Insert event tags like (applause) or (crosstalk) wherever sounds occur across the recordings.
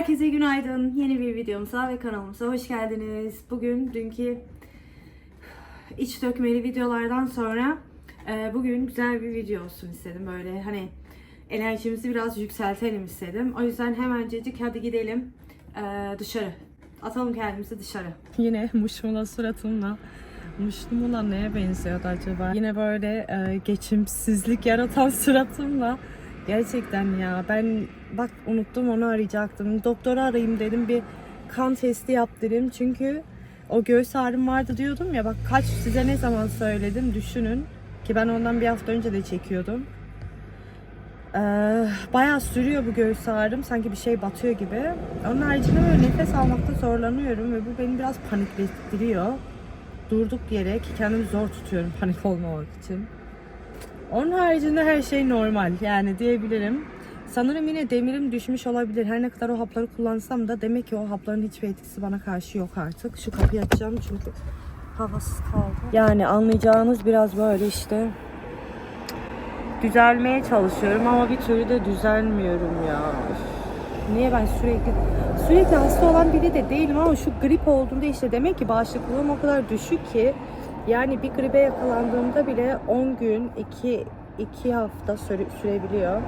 Herkese günaydın. Yeni bir videomuza ve kanalımıza hoş geldiniz. Bugün dünkü iç dökmeli videolardan sonra e, bugün güzel bir video olsun istedim. Böyle hani enerjimizi biraz yükseltelim istedim. O yüzden hemencecik hadi gidelim e, dışarı. Atalım kendimizi dışarı. Yine (laughs) muşmula suratımla Muşmula neye benziyordu acaba? Yine böyle e, geçimsizlik yaratan suratımla Gerçekten ya ben bak unuttum onu arayacaktım. Doktoru arayayım dedim bir kan testi yaptırayım. Çünkü o göğüs ağrım vardı diyordum ya bak kaç size ne zaman söyledim düşünün. Ki ben ondan bir hafta önce de çekiyordum. Ee, bayağı sürüyor bu göğüs ağrım. Sanki bir şey batıyor gibi. Onun haricinde böyle nefes almakta zorlanıyorum ve bu beni biraz paniklettiriyor. Durduk yere ki kendimi zor tutuyorum panik olmamak için. Onun haricinde her şey normal yani diyebilirim. Sanırım yine demirim düşmüş olabilir. Her ne kadar o hapları kullansam da demek ki o hapların hiçbir etkisi bana karşı yok artık. Şu kapıyı açacağım çünkü havasız kaldı. Yani anlayacağınız biraz böyle işte düzelmeye çalışıyorum ama bir türlü de düzelmiyorum ya. Niye ben sürekli sürekli hasta olan biri de değilim ama şu grip olduğunda işte demek ki bağışıklığım o kadar düşük ki yani bir gribe yakalandığımda bile 10 gün 2 2 hafta süre, sürebiliyor.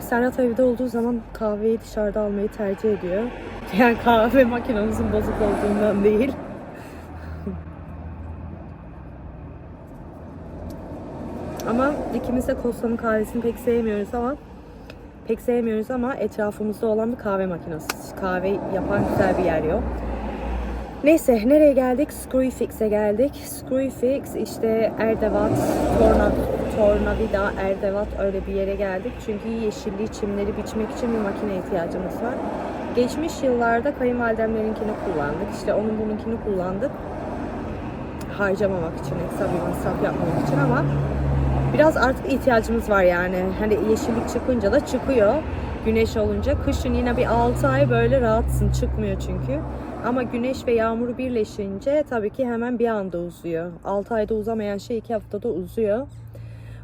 Serhat evde olduğu zaman kahveyi dışarıda almayı tercih ediyor. (laughs) Yani kahve makinemizin bozuk olduğundan değil. (laughs) Ama ikimiz de Kosta'nın kahvesini pek sevmiyoruz ama pek sevmiyoruz ama etrafımızda olan bir kahve makinesi. Kahve yapan güzel bir yer yok. Neyse nereye geldik? Screwfix'e geldik. Screwfix işte Erdevat, Torna, Tornavida, Erdevat öyle bir yere geldik. Çünkü yeşilliği, çimleri biçmek için bir makine ihtiyacımız var. Geçmiş yıllarda kayınvalidemlerinkini kullandık. İşte onun bununkini kullandık. Harcamamak için, ekstra bir masraf yapmamak için ama biraz artık ihtiyacımız var yani. Hani yeşillik çıkınca da çıkıyor. Güneş olunca. Kışın yine bir 6 ay böyle rahatsın. Çıkmıyor çünkü. Ama güneş ve yağmur birleşince tabii ki hemen bir anda uzuyor. 6 ayda uzamayan şey 2 haftada uzuyor.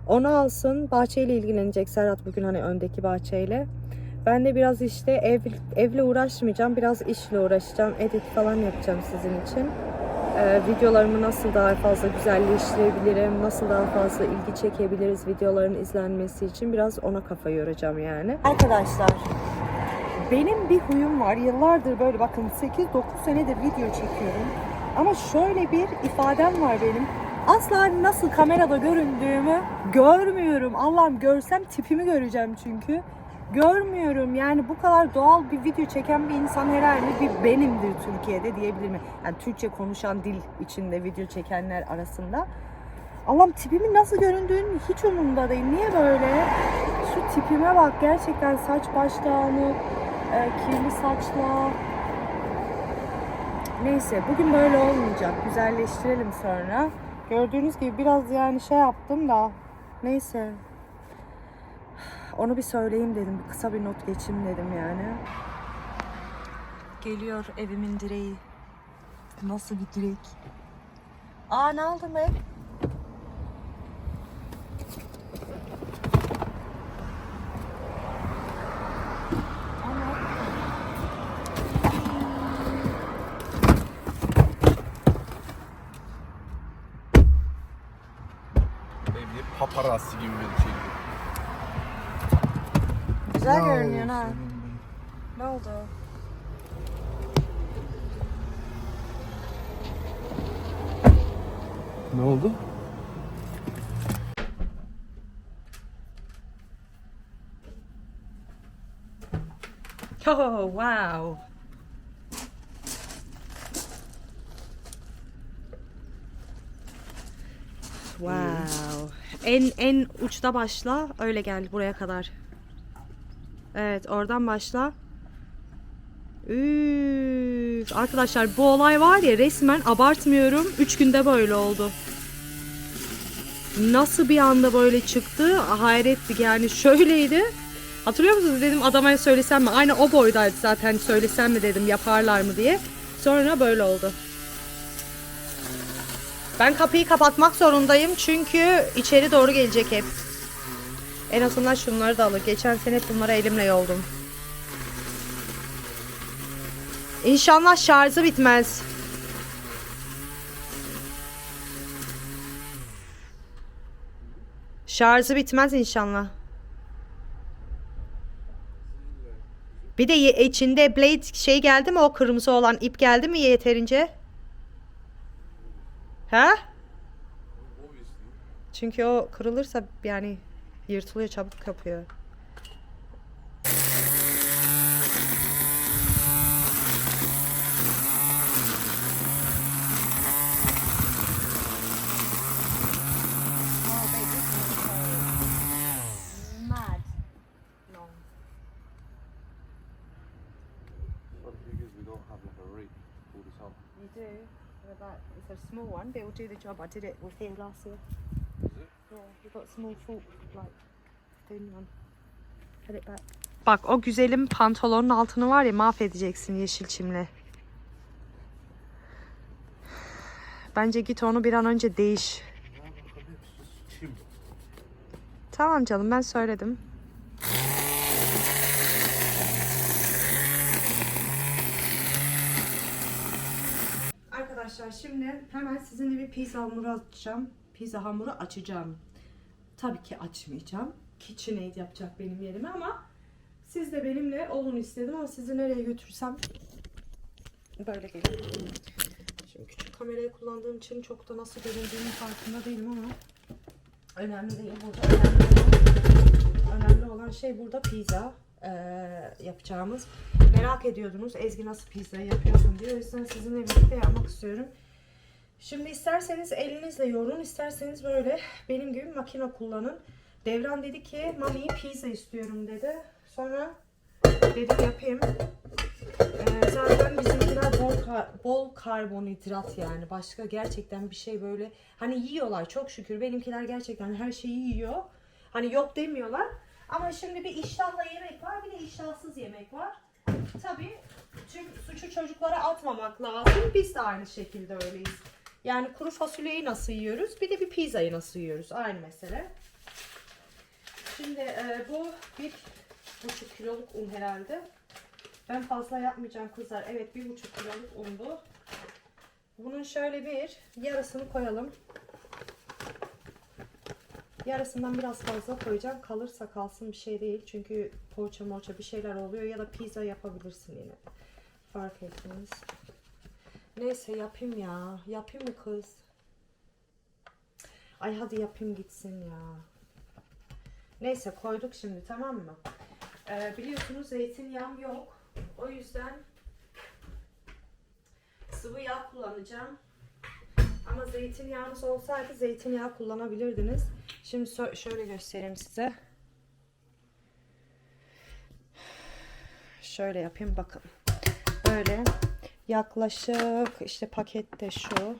Onu alsın. Bahçeyle ilgilenecek Serhat bugün hani öndeki bahçeyle. Ben de biraz işte ev, evle uğraşmayacağım. Biraz işle uğraşacağım. Edit falan yapacağım sizin için. Ee, videolarımı nasıl daha fazla güzelleştirebilirim, nasıl daha fazla ilgi çekebiliriz videoların izlenmesi için biraz ona kafa yoracağım yani. Arkadaşlar benim bir huyum var. Yıllardır böyle bakın 8-9 senedir video çekiyorum. Ama şöyle bir ifadem var benim. Asla nasıl kamerada göründüğümü görmüyorum. Allah'ım görsem tipimi göreceğim çünkü. Görmüyorum. Yani bu kadar doğal bir video çeken bir insan herhalde bir benimdir Türkiye'de diyebilirim. Yani Türkçe konuşan dil içinde video çekenler arasında. Allah'ım tipimin nasıl göründüğünün hiç umurumda değil. Niye böyle? Şu tipime bak gerçekten saç baş dağınık, e, kirli saçla. Neyse bugün böyle olmayacak. Güzelleştirelim sonra. Gördüğünüz gibi biraz yani şey yaptım da. Neyse. Onu bir söyleyeyim dedim. Bir kısa bir not geçeyim dedim yani. Geliyor evimin direği. Nasıl bir direk? Aa ne aldın be? bir paparazzi gibi bir şey. Güzel görünüyor ha. Ne oldu? Ne oldu? (laughs) Oh wow. Wow. En en uçta başla, öyle gel buraya kadar. Evet, oradan başla. Üf. Arkadaşlar bu olay var ya resmen abartmıyorum. 3 günde böyle oldu. Nasıl bir anda böyle çıktı? Hayrettik yani şöyleydi. Hatırlıyor musunuz dedim adama söylesem mi? Aynı o boydaydı zaten söylesem mi dedim yaparlar mı diye. Sonra böyle oldu. Ben kapıyı kapatmak zorundayım çünkü içeri doğru gelecek hep. En azından şunları da alır. Geçen sene hep bunları elimle yoldum. İnşallah şarjı bitmez. Şarjı bitmez inşallah. Bir de içinde blade şey geldi mi o kırmızı olan ip geldi mi yeterince? Ha? Çünkü o kırılırsa yani Yırtılıyor çabuk yapıyor. You do. What about, it's a small one, but it will do the job. I did it with him last year. Is it? Yeah, you've got a small fork, like thin one. Put it back. Bak o güzelim pantolonun altını var ya mahvedeceksin yeşil çimle. Bence git onu bir an önce değiş. Tamam canım ben söyledim. Arkadaşlar şimdi hemen sizinle bir pizza hamuru açacağım. Pizza hamuru açacağım. Tabii ki açmayacağım. KitchenAid yapacak benim yerime ama siz de benimle olun istedim ama sizi nereye götürsem böyle gelin. Şimdi küçük kamerayı kullandığım için çok da nasıl göründüğünün farkında değilim ama önemli değil. Burada önemli olan, şey burada pizza eee, yapacağımız. Merak ediyordunuz Ezgi nasıl pizza yapıyorsun diye. O yüzden sizinle birlikte yapmak istiyorum. Şimdi isterseniz elinizle yoğurun, isterseniz böyle benim gibi makine kullanın. Devran dedi ki mami pizza istiyorum dedi. Sonra dedim yapayım. Ee, zaten bizimkiler bol, bol karbonhidrat yani başka gerçekten bir şey böyle hani yiyorlar çok şükür benimkiler gerçekten her şeyi yiyor. Hani yok demiyorlar. Ama şimdi bir iştahla yemek var bir de iştahsız yemek var. Tabii tüm suçu çocuklara atmamak lazım. Biz de aynı şekilde öyleyiz. Yani kuru fasulyeyi nasıl yiyoruz bir de bir pizzayı nasıl yiyoruz aynı mesele. Şimdi e, bu bir buçuk kiloluk un herhalde. Ben fazla yapmayacağım kızlar. Evet bir buçuk kiloluk un bu. Bunun şöyle bir yarısını koyalım. Yarısından biraz fazla koyacağım. Kalırsa kalsın bir şey değil. Çünkü poğaça moça bir şeyler oluyor. Ya da pizza yapabilirsin yine. Fark etmez. Neyse yapayım ya. Yapayım mı kız? Ay hadi yapayım gitsin ya. Neyse koyduk şimdi tamam mı? Ee, biliyorsunuz zeytinyağım yok. O yüzden sıvı yağ kullanacağım. Ama zeytinyağınız olsaydı zeytinyağı kullanabilirdiniz. Şimdi şöyle göstereyim size. Şöyle yapayım bakın. Böyle yaklaşık işte pakette şu.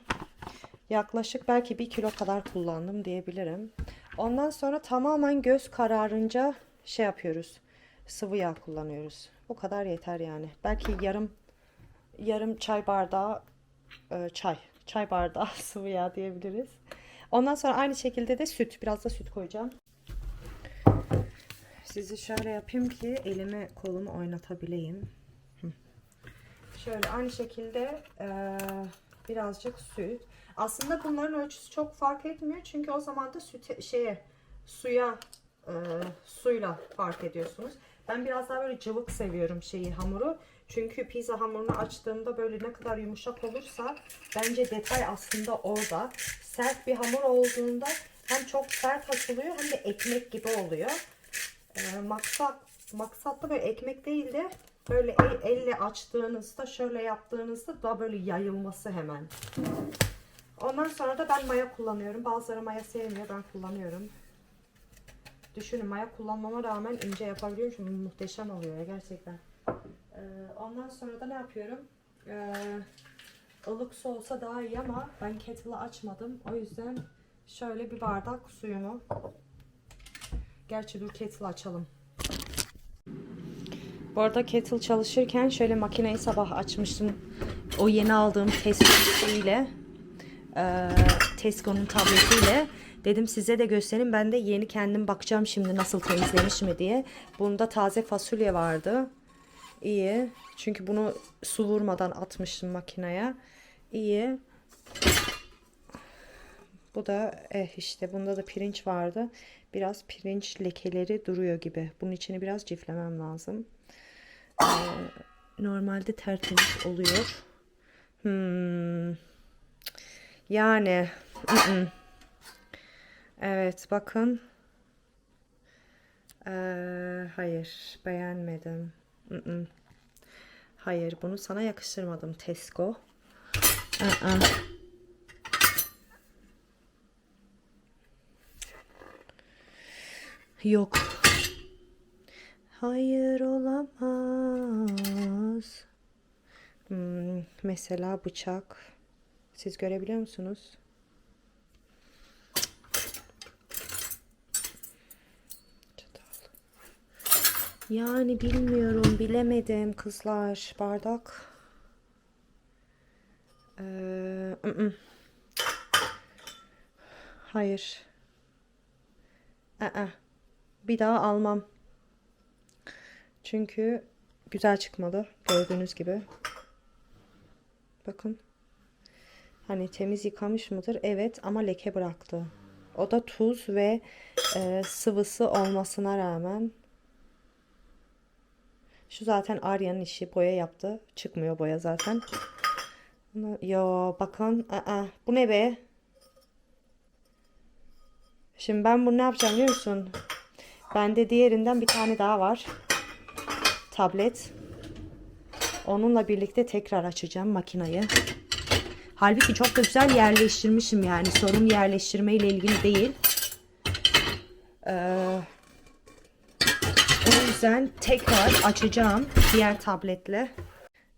Yaklaşık belki bir kilo kadar kullandım diyebilirim. Ondan sonra tamamen göz kararınca şey yapıyoruz. Sıvı yağ kullanıyoruz. Bu kadar yeter yani. Belki yarım yarım çay bardağı e, çay. Çay bardağı (laughs) sıvı yağ diyebiliriz. Ondan sonra aynı şekilde de süt. Biraz da süt koyacağım. Sizi şöyle yapayım ki elimi kolumu oynatabileyim. Şöyle aynı şekilde e, birazcık süt. Aslında bunların ölçüsü çok fark etmiyor. Çünkü o zaman da süte, şeye suya e, suyla fark ediyorsunuz. Ben biraz daha böyle cıvık seviyorum şeyi hamuru. Çünkü pizza hamurunu açtığımda böyle ne kadar yumuşak olursa bence detay aslında orada. Sert bir hamur olduğunda hem çok sert açılıyor hem de ekmek gibi oluyor. E, maksat maksatlı böyle ekmek değil de böyle el- elle açtığınızda şöyle yaptığınızda daha böyle yayılması hemen. Ondan sonra da ben maya kullanıyorum. Bazıları maya sevmiyor. Ben kullanıyorum. Düşünün maya kullanmama rağmen ince yapabiliyorum. Çünkü muhteşem oluyor ya gerçekten. Ee, ondan sonra da ne yapıyorum? Ee, ılık su olsa daha iyi ama ben kettle'ı açmadım. O yüzden şöyle bir bardak suyumu. Gerçi dur kettle'ı açalım. Bu arada kettle çalışırken şöyle makineyi sabah açmıştım. O yeni aldığım test ile e, Tesco'nun tabletiyle Dedim size de göstereyim. Ben de yeni kendim bakacağım şimdi nasıl temizlemiş mi diye. Bunda taze fasulye vardı. İyi. Çünkü bunu su vurmadan atmıştım makineye. İyi. Bu da eh işte bunda da pirinç vardı. Biraz pirinç lekeleri duruyor gibi. Bunun içini biraz ciflemem lazım. Ee, normalde tertemiz oluyor. Hmm. Yani evet bakın. Ee, hayır beğenmedim. Hayır bunu sana yakıştırmadım Tesco. Aa. Yok. Hayır olamaz. Hmm, mesela bıçak. Siz görebiliyor musunuz? Yani bilmiyorum, bilemedim kızlar. Bardak. Ee, ı-ı. Hayır. Aa, bir daha almam. Çünkü güzel çıkmadı. Gördüğünüz gibi. Bakın. Hani temiz yıkamış mıdır? Evet ama leke bıraktı. O da tuz ve e, sıvısı olmasına rağmen. Şu zaten Arya'nın işi. Boya yaptı. Çıkmıyor boya zaten. Yo bakın. Aa, bu ne be? Şimdi ben bunu ne yapacağım biliyor musun? Bende diğerinden bir tane daha var. Tablet. Onunla birlikte tekrar açacağım makinayı. Halbuki çok da güzel yerleştirmişim yani. Sorun yerleştirme ile ilgili değil. Ee, o yüzden tekrar açacağım diğer tabletle.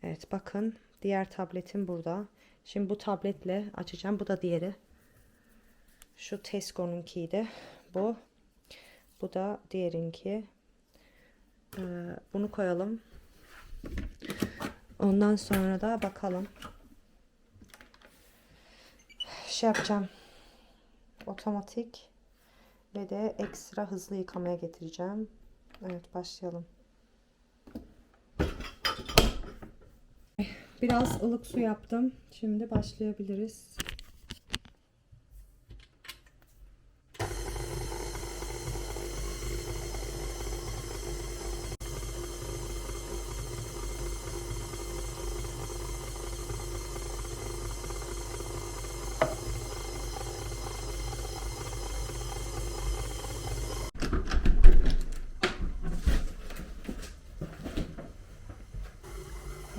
Evet bakın diğer tabletim burada. Şimdi bu tabletle açacağım. Bu da diğeri. Şu Tesco'nunkiydi. Bu. Bu da diğerinki. Ee, bunu koyalım. Ondan sonra da bakalım. Şey yapacağım. Otomatik ve de ekstra hızlı yıkamaya getireceğim. Evet başlayalım. Biraz ılık su yaptım. Şimdi başlayabiliriz.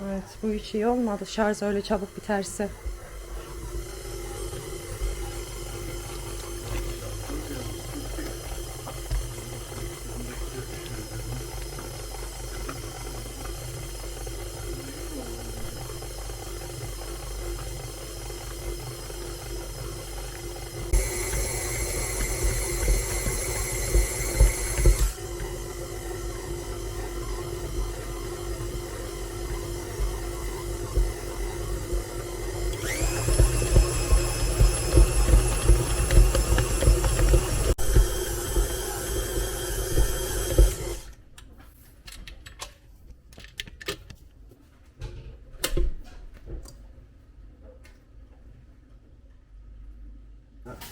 Evet bu hiç iyi olmadı. Şarj öyle çabuk biterse.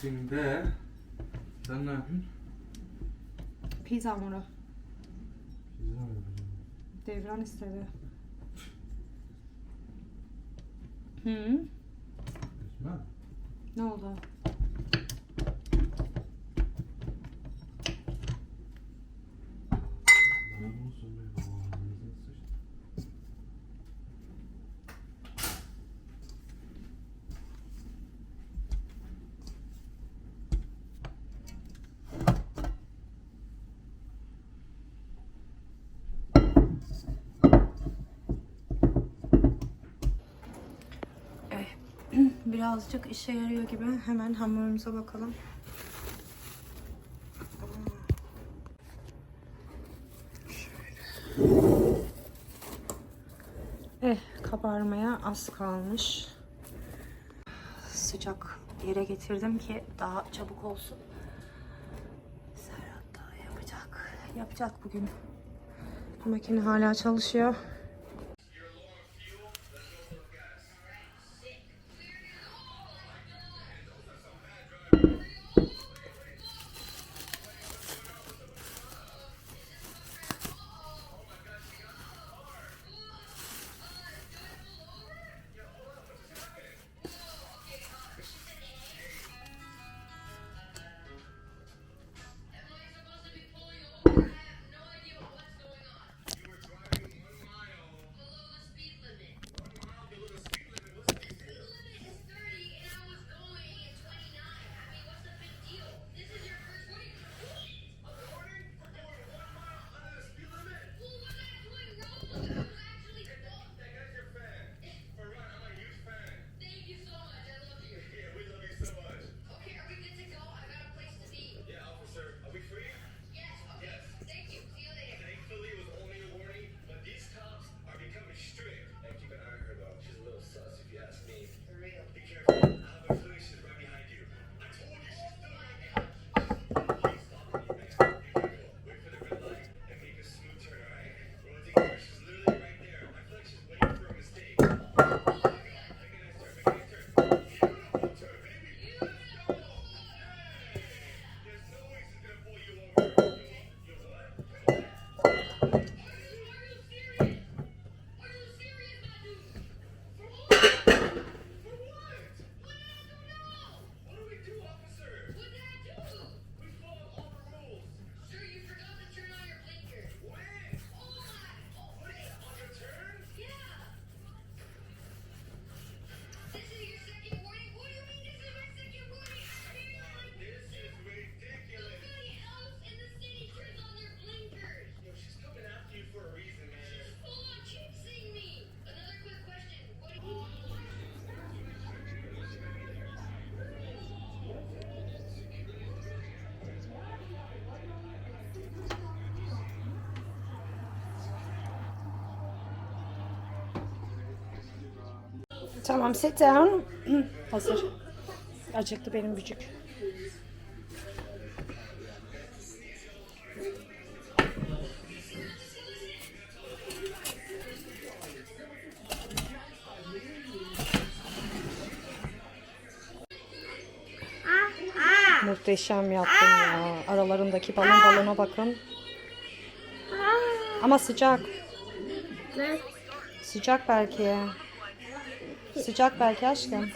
There. Sen ne yapıyorsun? Pizza hamuru. Pizza mı? Devran istedi. Hı? Esma. Ne oldu? birazcık işe yarıyor gibi. Hemen hamurumuza bakalım. Eh kabarmaya az kalmış. Sıcak yere getirdim ki daha çabuk olsun. Serhat da yapacak. Yapacak bugün. Bu makine hala çalışıyor. Tamam sit down. Hazır. Acıktı benim bücük. Muhteşem yaptın ya. Aralarındaki balon balona bakın. Ama sıcak. Sıcak belki. Sıcak belki aşkım.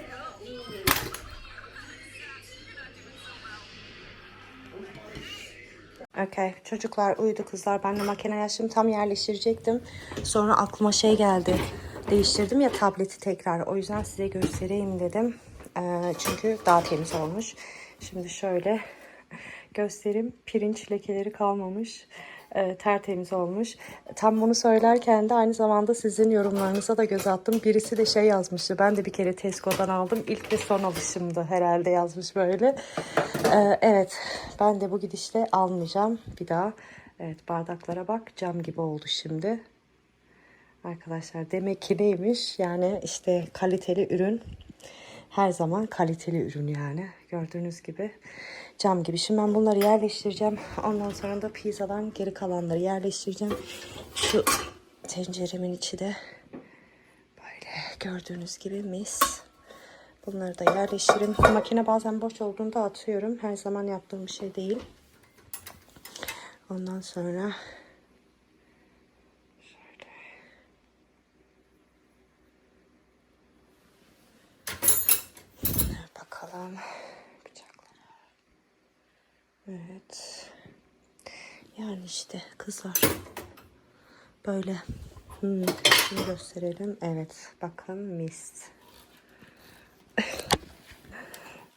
Okay, çocuklar uyudu kızlar. Ben de makine yaşım tam yerleştirecektim. Sonra aklıma şey geldi. Değiştirdim ya tableti tekrar. O yüzden size göstereyim dedim. Ee, çünkü daha temiz olmuş. Şimdi şöyle göstereyim. Pirinç lekeleri kalmamış. Ee, tertemiz olmuş. Tam bunu söylerken de aynı zamanda sizin yorumlarınıza da göz attım. Birisi de şey yazmıştı. Ben de bir kere Tesco'dan aldım. İlk ve son alışımdı herhalde yazmış böyle. Ee, evet ben de bu gidişle almayacağım bir daha. Evet bardaklara bak cam gibi oldu şimdi. Arkadaşlar demek ki neymiş? Yani işte kaliteli ürün her zaman kaliteli ürün yani. Gördüğünüz gibi cam gibi. Şimdi ben bunları yerleştireceğim. Ondan sonra da pizzadan geri kalanları yerleştireceğim. Şu tenceremin içi de böyle gördüğünüz gibi mis. Bunları da yerleştirin. Makine bazen boş olduğunda atıyorum. Her zaman yaptığım bir şey değil. Ondan sonra şöyle bakalım. Evet. Yani işte kızlar. Böyle. Hmm, şunu gösterelim. Evet. Bakın mist.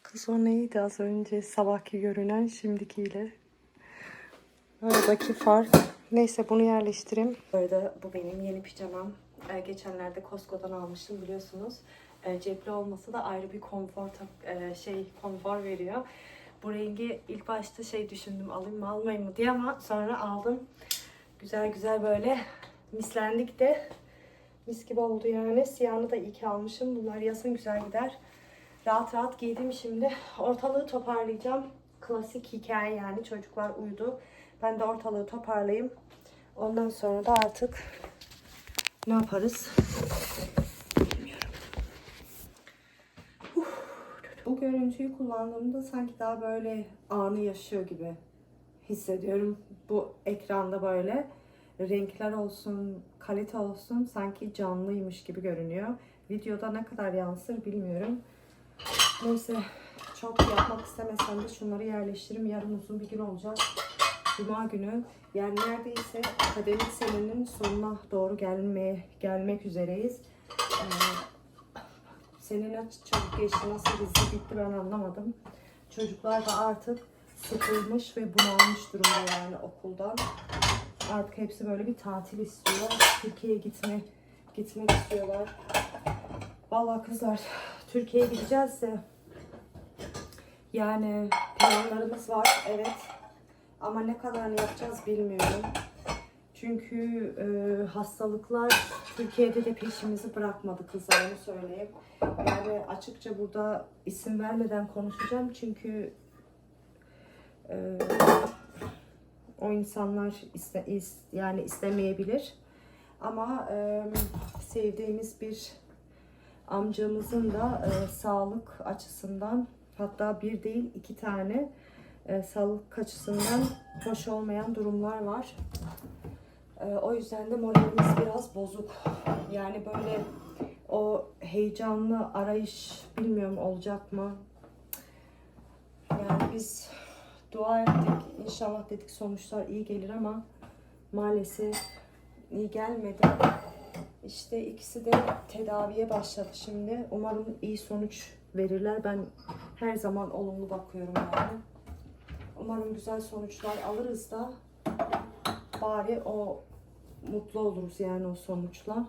Kız o neydi az önce sabahki görünen şimdikiyle. Aradaki fark. Neyse bunu yerleştireyim. Bu arada bu benim yeni pijamam. Ee, geçenlerde Costco'dan almıştım biliyorsunuz. Ee, cepli olması da ayrı bir konfor e, şey konfor veriyor. Bu rengi ilk başta şey düşündüm alayım mı almayayım mı diye ama sonra aldım. Güzel güzel böyle mislendik de mis gibi oldu yani. Siyahını da iyi ki almışım. Bunlar yazın güzel gider. Rahat rahat giydim şimdi. Ortalığı toparlayacağım. Klasik hikaye yani çocuklar uyudu. Ben de ortalığı toparlayayım. Ondan sonra da artık ne yaparız? Bilmiyorum. Uf. Bu görüntüyü kullandığımda sanki daha böyle anı yaşıyor gibi hissediyorum. Bu ekranda böyle renkler olsun, kalite olsun sanki canlıymış gibi görünüyor. Videoda ne kadar yansır bilmiyorum. Neyse çok yapmak istemesem de şunları yerleştiririm. Yarın uzun bir gün olacak. Cuma günü. Yani neredeyse akademik senenin sonuna doğru gelmeye gelmek üzereyiz. Ee, senin çabuk geçti. Nasıl hızlı bitti ben anlamadım. Çocuklar da artık sıkılmış ve bunalmış durumda yani okuldan. Artık hepsi böyle bir tatil istiyor. Türkiye'ye gitme, gitmek istiyorlar. Vallahi kızlar Türkiye'ye gideceğiz de yani planlarımız var evet. Ama ne kadarını yapacağız bilmiyorum. Çünkü e, hastalıklar Türkiye'de de peşimizi bırakmadı kızlar onu söyleyeyim. Yani açıkça burada isim vermeden konuşacağım çünkü e, o insanlar iste, is- yani istemeyebilir. Ama e, sevdiğimiz bir amcamızın da e, sağlık açısından hatta bir değil iki tane e, sağlık açısından hoş olmayan durumlar var. E, o yüzden de moralimiz biraz bozuk. Yani böyle o heyecanlı arayış bilmiyorum olacak mı? Yani biz dua ettik. İnşallah dedik sonuçlar iyi gelir ama maalesef iyi gelmedi. İşte ikisi de tedaviye başladı şimdi. Umarım iyi sonuç verirler. Ben her zaman olumlu bakıyorum yani. Umarım güzel sonuçlar alırız da bari o mutlu oluruz yani o sonuçla.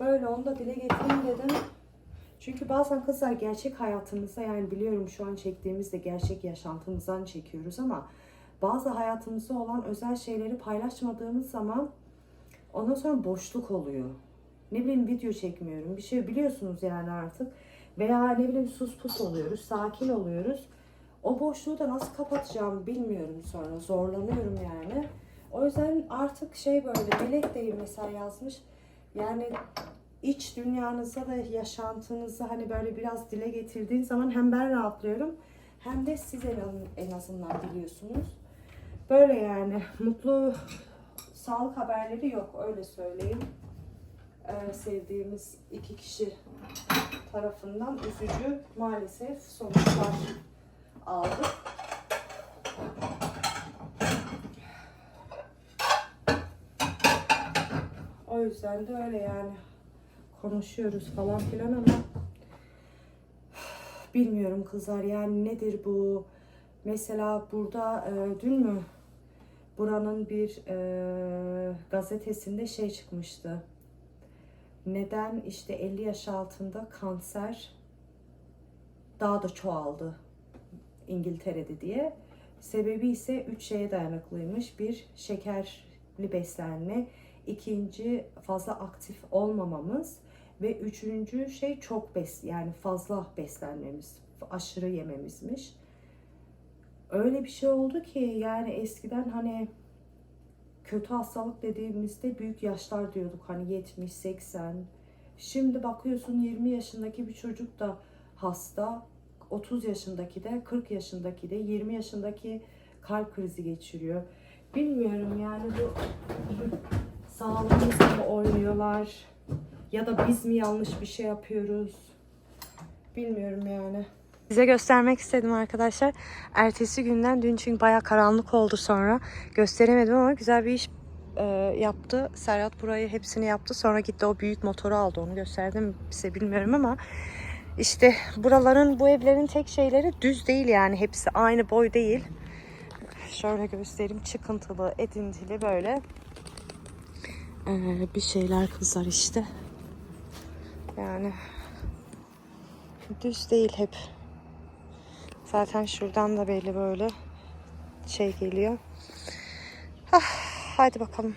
Böyle onu da dile getireyim dedim. Çünkü bazen kızlar gerçek hayatımızda yani biliyorum şu an çektiğimizde gerçek yaşantımızdan çekiyoruz ama bazı hayatımızda olan özel şeyleri paylaşmadığımız zaman ondan sonra boşluk oluyor. Ne bileyim video çekmiyorum. Bir şey biliyorsunuz yani artık. Veya ne bileyim sus pus oluyoruz. Sakin oluyoruz. O boşluğu da nasıl kapatacağımı bilmiyorum sonra. Zorlanıyorum yani. O yüzden artık şey böyle Melek değil mesela yazmış. Yani iç dünyanızda da yaşantınızda hani böyle biraz dile getirdiğin zaman hem ben rahatlıyorum hem de siz en azından biliyorsunuz. Böyle yani mutlu sağlık haberleri yok öyle söyleyeyim. Ee, sevdiğimiz iki kişi tarafından üzücü maalesef sonuçlar aldık. O yüzden de öyle yani konuşuyoruz falan filan ama (sighs) bilmiyorum kızlar yani nedir bu? Mesela burada e, dün mü buranın bir e, gazetesinde şey çıkmıştı. Neden işte 50 yaş altında kanser daha da çoğaldı İngiltere'de diye. Sebebi ise üç şeye dayanıklıymış. Bir, şekerli beslenme. İkinci fazla aktif olmamamız. Ve üçüncü şey çok bes yani fazla beslenmemiz, aşırı yememizmiş. Öyle bir şey oldu ki yani eskiden hani kötü hastalık dediğimizde büyük yaşlar diyorduk hani 70 80. Şimdi bakıyorsun 20 yaşındaki bir çocuk da hasta, 30 yaşındaki de 40 yaşındaki de 20 yaşındaki kalp krizi geçiriyor. Bilmiyorum yani bu sağlığımızla mı oynuyorlar ya da biz mi yanlış bir şey yapıyoruz? Bilmiyorum yani. Size göstermek istedim arkadaşlar. Ertesi günden dün çünkü bayağı karanlık oldu sonra. Gösteremedim ama güzel bir iş e, yaptı. Serhat burayı hepsini yaptı. Sonra gitti o büyük motoru aldı. Onu gösterdim size bilmiyorum ama işte buraların bu evlerin tek şeyleri düz değil yani. Hepsi aynı boy değil. Şöyle göstereyim. Çıkıntılı, edintili böyle ee, bir şeyler kızlar işte. Yani düz değil hep. Zaten şuradan da belli böyle şey geliyor. Ah, hadi bakalım.